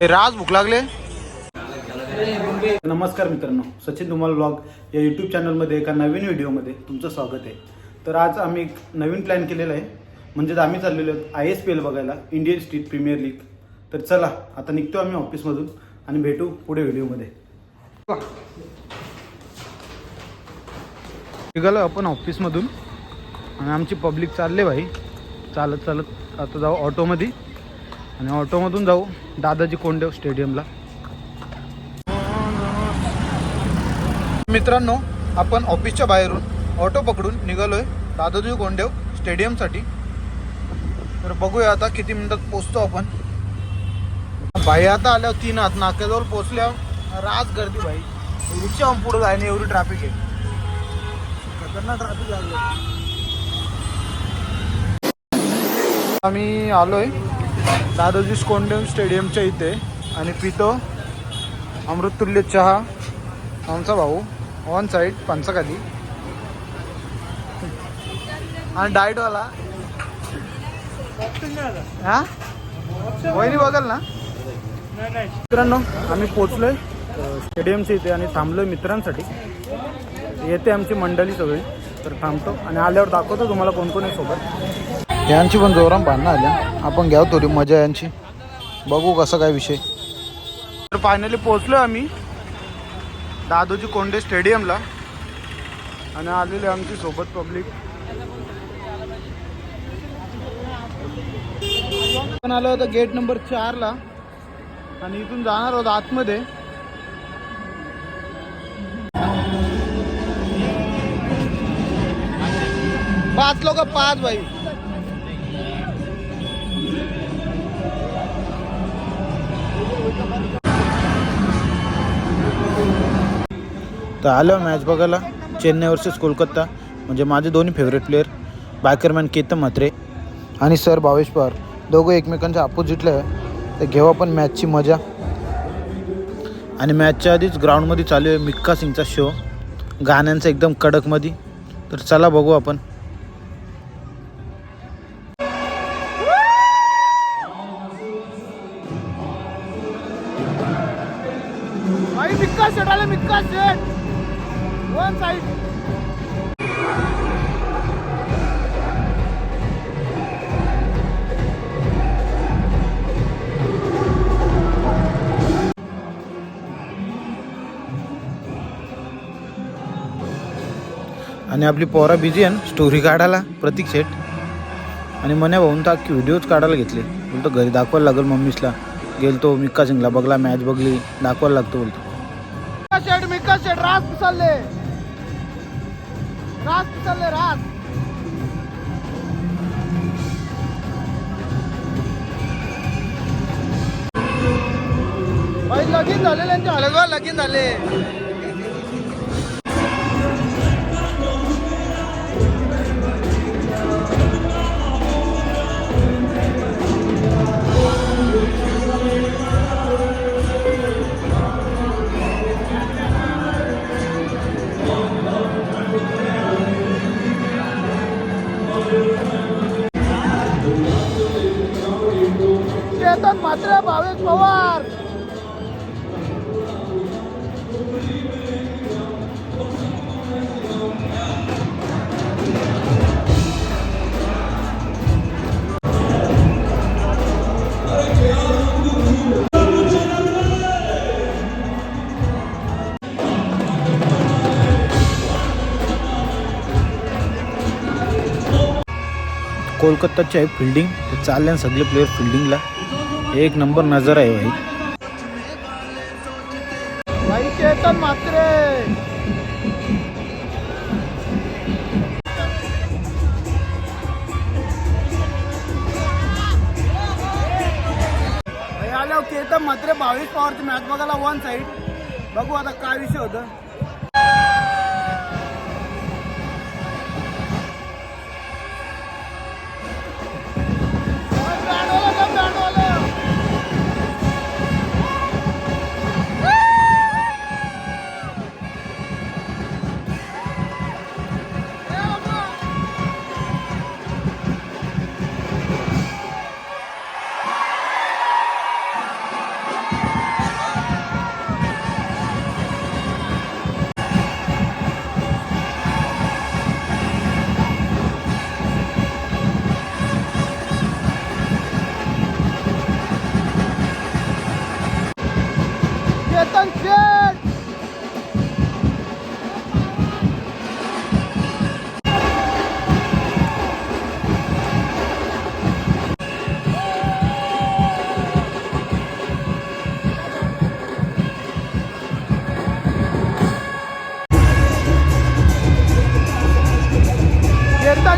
राज भूक लागले? नमस्कार मित्रांनो सचिन धुमाल ब्लॉग या यूट्यूब चॅनलमध्ये एका नवीन व्हिडिओमध्ये तुमचं स्वागत आहे. तर आज आम्ही एक नवीन प्लॅन केलेला आहे. म्हणजेच आम्ही चाललेलो आहोत आय एस पी एल बघायला इंडियन स्ट्रीट प्रीमियर लीग तर चला आता निघतो आम्ही ऑफिसमधून आणि भेटू पुढे व्हिडिओमध्ये. निघालो आपण ऑफिसमधून आणि आमची पब्लिक चालले भाई. चालत चालत आता जाऊ ऑटोमध्ये आणि ऑटोमधून जाऊ दादाजी कोंडेव स्टेडियमला. मित्रांनो आपण ऑफिसच्या बाहेरून ऑटो पकडून निघालोय दादाजी कोंडेव स्टेडियमसाठी. तर बघूया आता किती मिनिटात पोचतो आपण. भाई आता आल्यावर तीन हात नाक्याजवळ पोचल्यावर राज गर्दी भाई. रिक्षा पुढे जायने एवढी ट्रॅफिक आहे. खतरनाक ट्रॅफिक लागलं आम्ही आलोय दादोजी कोंडेव स्टेडियमच्या इथे. आणि पितो अमृततुल्य चहा आमचा भाऊ ऑन साईड पंचाखाली आणि डाएटवाला हा? वहिनी बघाल ना? मित्रांनो आम्ही पोचलोय स्टेडियमच्या इथे आणि थांबलोय मित्रांसाठी. येते आमची मंडळी सगळी तर थांबतो. आणि आल्यावर दाखवतो तुम्हाला कोण कोण आहे सोबत. यांची पण जोराम भांडणं आल्या आपण घ्याव हो थोडी मजा यांची. बघू कसं काय विषय. तर फायनली पोचलो आम्ही दादोजी कोंडे स्टेडियमला आणि आलेली आमची सोबत पब्लिक पण आलो होतो गेट नंबर चारला आणि इथून जाणार आहोत आतमध्ये. पाच लोक पाच बाई तर आलं मॅच बघायला. चेन्नई वर्सेस कोलकाता. म्हणजे माझे दोन्ही favourite player biker man Ketan Mhatre आणि सर भावेश पवार. दोघं एकमेकांच्या अपोजिटला आहे. तर घेऊ आपण मॅचची मजा. आणि मॅचच्या आधीच ग्राउंडमध्ये चालू आहे मिक्का सिंगचा शो गाण्यांचा एकदम कडकमध्ये तर चला बघू आपण. आणि आपली पोरा बिझी आहे स्टोरी काढायला प्रतीक शेट आणि मन्या भाऊन तर अख्खी व्हिडिओज काढायला घेतले. बोलतो घरी दाखवायला लागेल मम्मीसला. गेलतो मिक्का सिंगला बघला मॅच बघली दाखवायला लागतो बोलतो. शेट मिक्का शेट रास पिसालले. रास पिसालले रास लगीन झाले त्यांच्या हलगवा लगीन झाले. येतात मात्र भावेश पवार. कोलकाताची आहे फिल्डिंग तर चालले सगळे प्लेयर फिल्डिंगला एक नंबर नजर आहे भाई. भाई चेतन मात्रे? भाई केतन मात्रे बावीस पॉवरची मॅच बघायला वन साईड बघू आता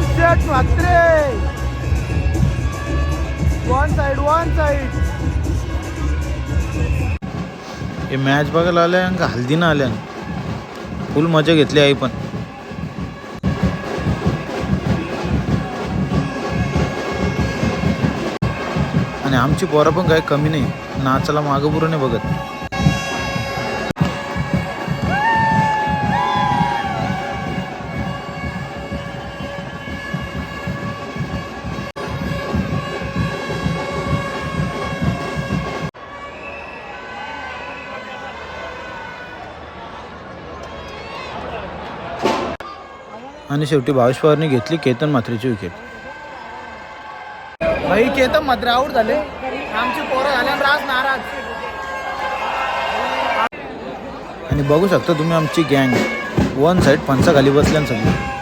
bullet Mhatre one side one side हे मॅच बघायला आल्या का हल्दीनं आल्या. फुल मजा घेतली आई पण. आणि आमची पोरं पण काही कमी नाही. नाचाला मागं पुरं नाही बघत. आणि शेवटी भावेश पवारने घेतली केतन मात्रेची विकेट भाई केतन मात्रे आऊट झाले. आमची पोरं झाले राज नाराज. आणि बघू शकता तुम्ही आमची गँग वन साईड पंचाखाली बसल्या सगळी.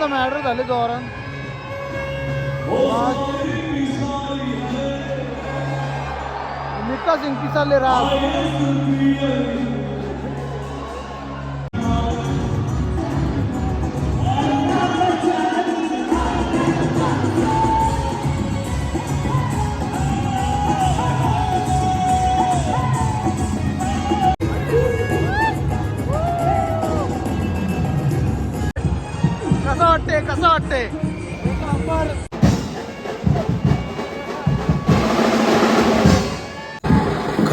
काहीतरी दोघांचा मॅटर झाले जोरान मिक्का सिंग पिसाले राज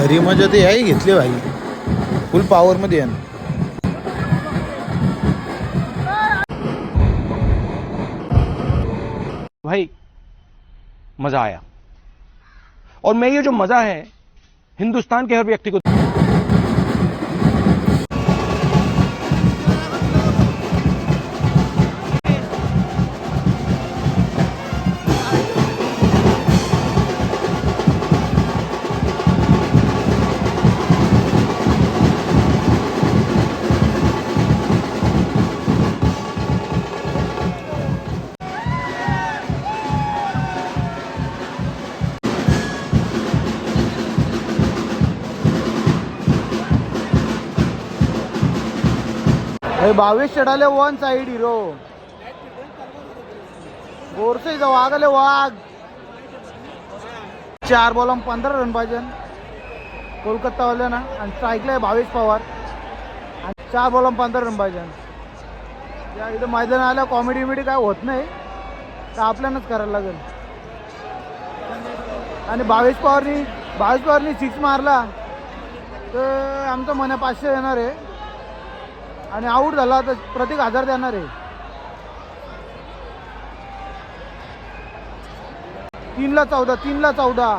खरी मज़ा तो यही घेतली भाई. फुल पावर आहे भाई, मज़ा आया. और मैं ये जो मज़ा है, हिंदुस्तान के हर व्यक्ति को बावीस चढाले वन साईड हिरो. गोरसे इथं वाघ आले वाघ. चार बॉलम पंधरा रन पाहिजे. कोलकातावाल्या ना आणि स्ट्राईकला आहे बावीस पवार आणि चार बॉलम पंधरा रन पाहिजे. या इथं मैदान आल्या कॉमेडी विमेडी काय होत नाही. तर आपल्यालाच करायला लागेल. आणि बावीस पवारनी बावीस पवारनी सिक्स मारला तर आमचं मना पाचशे येणार आहे. आणि आऊट झाला तर प्रत्येक हजार देणार आहे. तीनला चौदा तीनला चौदा.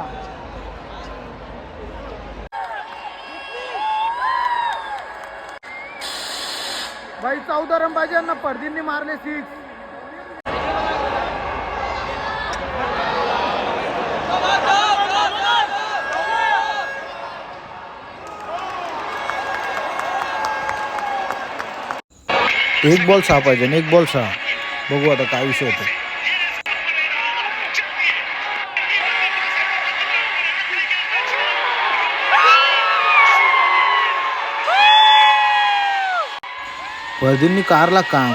भाई चौदा रन पाहिजे ना परदींनी मारले सिक्स एक बॉल सहा पाहिजे आणि एक बॉल सहा. बघू आता काय विषय होतो. परदींनी कारला काम.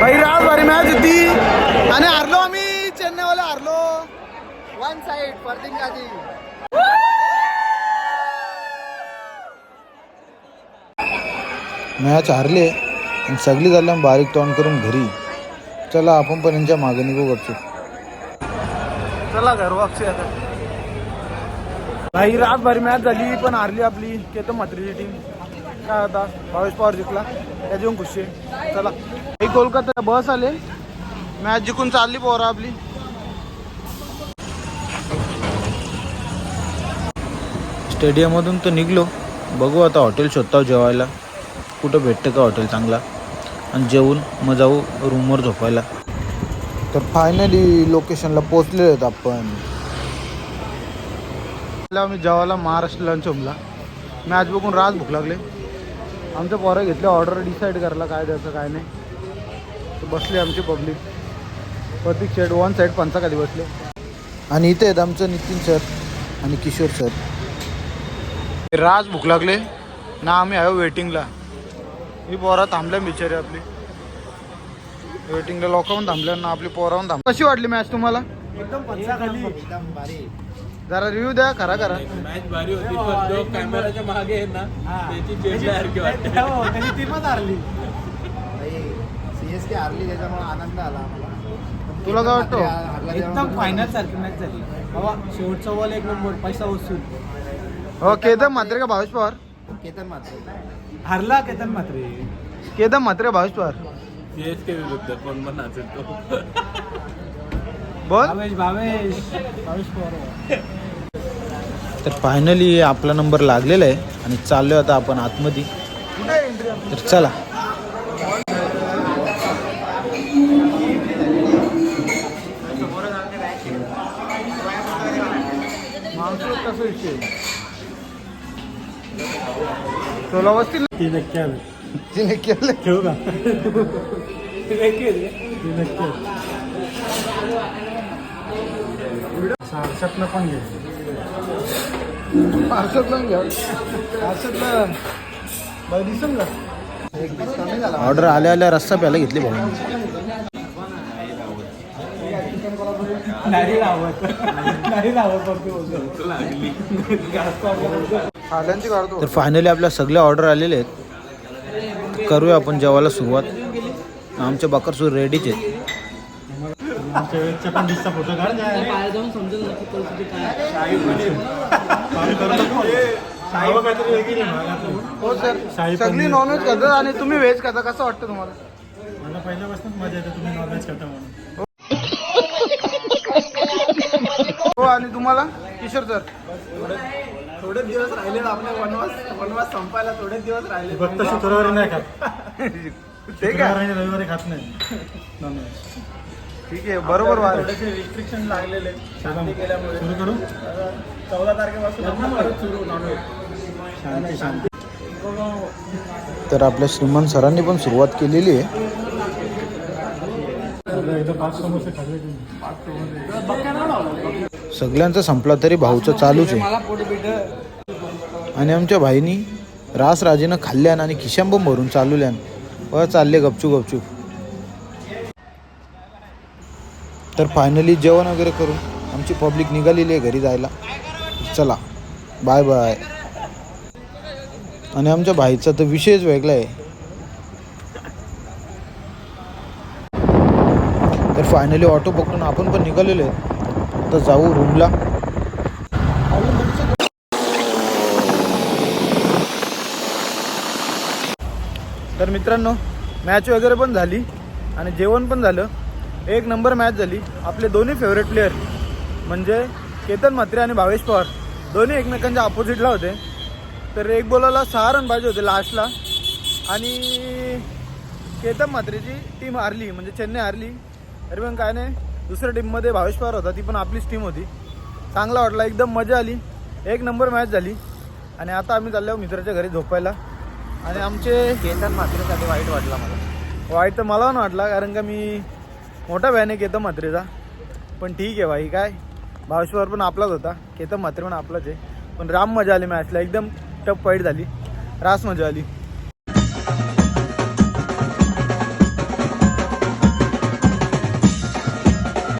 भाई राज भारी मॅच होती. आणि हारलो आम्ही चेन्नईवाला हारलो. वन साइड परदीन मॅच हारले आणि सगळी झाल्या बारीक तोंड करून घरी. चला आपण पण यांच्या मागे निघू गपचूप. चला घर वापसी आता. भाई रातभरी मॅच झाली पण हारली आपली. केतन मात्रेची टीम काय होता भावेश पवार जिंकला. त्या जेवण खुशी चला. ही कोलकाता बस आले. मॅच जिंकून चालली पोरा आपली. स्टेडियममधून तर निघलो. बघू आता हॉटेल शोधतो जेवायला. कुठं भेटतं का हॉटेल चांगला? आणि जेवून मग जाऊ रूमवर झोपायला. तर फायनली लोकेशनला पोचले आहेत आपण. आम्ही जेवायला महाराष्ट्र लंच होमला मॅच बघून रात भूक लागले. आमचं पोरं घेतले ऑर्डर डिसाईड करायला काय द्यायचं काय नाही. तर बसले आमची पब्लिक प्रतीक शेड वन साईड पंचाखाली बसले. आणि इथे आहेत आमचं नितीन सर आणि किशोर सर राज भूक लागले. ना आम्ही आहे वेटिंगला ही पोरं थांबल्या बिचारी आपली. वेटिंगला लोकांहून थांबल्या ना आपली पोराहून थांब कशी वाटली मॅच तुम्हाला? एकदम जरा रिव्ह्यू द्या खरा खरा. मॅच भारी होती पण जो कॅमेराच्या मागे आहे ना त्याची वाटते. सीएसके हारली. त्याच्यामुळे आनंद आला आम्हाला. तुला काय वाटतं? एकदम फायनल सारखी मॅच झाली. बाबा शेवटचा बॉल एक नंबर पैसा वसूल. हो केदम म्हात्रे का भावेश पवार? केतन मात्र. हरला केतन मात्र. केदम म्हात्रे भावेश पवार सीएसके विरुद्ध कोण पण नाचत तो. बोल. भावेश भावेश. भावेश पवार. तर फायनली आपला नंबर लागलेला आहे आणि चाललोय आता आपण आतमध्ये. तर चला. कसं विषय? तुला बसतील ना? तिने केलं. ठेवू का? सारसातनं पण घे. पार्सलला घ्या. पार्सलला बाई दिसेल का? ऑर्डर आल्या आल्या रस्सा प्यायला घेतली भाऊ नाही लावत. नाही लावत तर फायनली आपल्या सगळ्या ऑर्डर आलेले आहेत. करूया आपण जेवायला सुरुवात. आमचे बाकरसूर रेडीच आहेत आमच्या. हो सर. शाही सगळी. नॉनव्हेज खातात आणि तुम्ही व्हेज खाता. कसं वाटतं तुम्हाला? मला पहिल्यापासूनच मजा येते तुम्ही नॉनव्हेज खाता म्हणून. हो आणि तुम्हाला? किशोर सर. थोडेच दिवस राहिले आपले वनवास वनवास संपायला थोडेच दिवस राहिले. फक्त शुक्रवारी नाही खात. ते काय आणि रविवारी खात नाही. नॉनव्हेज ठीक आहे बरोबर वार थोडेसे रिस्ट्रिक्शन लागलेले शांती केल्यामुळे. सुरू करू? चौदा तारखेपासून परत सुरू नॉनव्हेज शांती शांती. तर आपल्या श्रीमंत सरांनी पण सुरुवात केलेली आहे. एकदा पाच समोसे खाल्ले तुम्ही. सगळ्यांचा संपला तरी भाऊचं चालूच आहे. आणि आमच्या भाईनी रास राजेनं खाल्ल्यान आणि खिशांबम भरून चालवल्यान व चालले गपचूप गपचूप. तर फायनली जेवण वगैरे करून आमची पब्लिक निघालेली आहे घरी जायला. चला बाय बाय आणि आमच्या भाईचा तर विषयच वेगळा आहे. तर फायनली ऑटो पकडून आपण पण निघालेलो आहे. आता जाऊ रूमला. तर मित्रांनो मॅच वगैरे पण झाली आणि जेवण पण झालं. एक नंबर मॅच झाली. आपले दोन्ही फेवरेट प्लेअर म्हणजे केतन म्हात्रे आणि भावेश पवार दोन्ही एकमेकांच्या अपोजिटला होते. तर एक बोलाला सहा रन पाहिजे होते लास्टला आणि केतन म्हात्रेची टीम हारली म्हणजे चेन्नई हारली. तरी पण काय नाही. दुसऱ्या टीममध्ये भावेश पवार होता ती पण आपलीच टीम होती. चांगला वाटला एकदम मजा आली. एक नंबर मॅच झाली. आणि आता आम्ही चाललो मित्राच्या घरी झोपायला. आणि आमचे केतन मात्रेसाठी वाईट वाटला मला. वाईट तर मला पण वाटला कारण का मी मोठा फॅन आहे केतन म्हात्रेचा. पण ठीक आहे भाई काय? भावेश्वर पण आपलाच होता. केतन म्हात्रे पण आपलाच आहे. पण राम मजा आली मॅचला एकदम टफ फाईट झाली. रास मजा आली.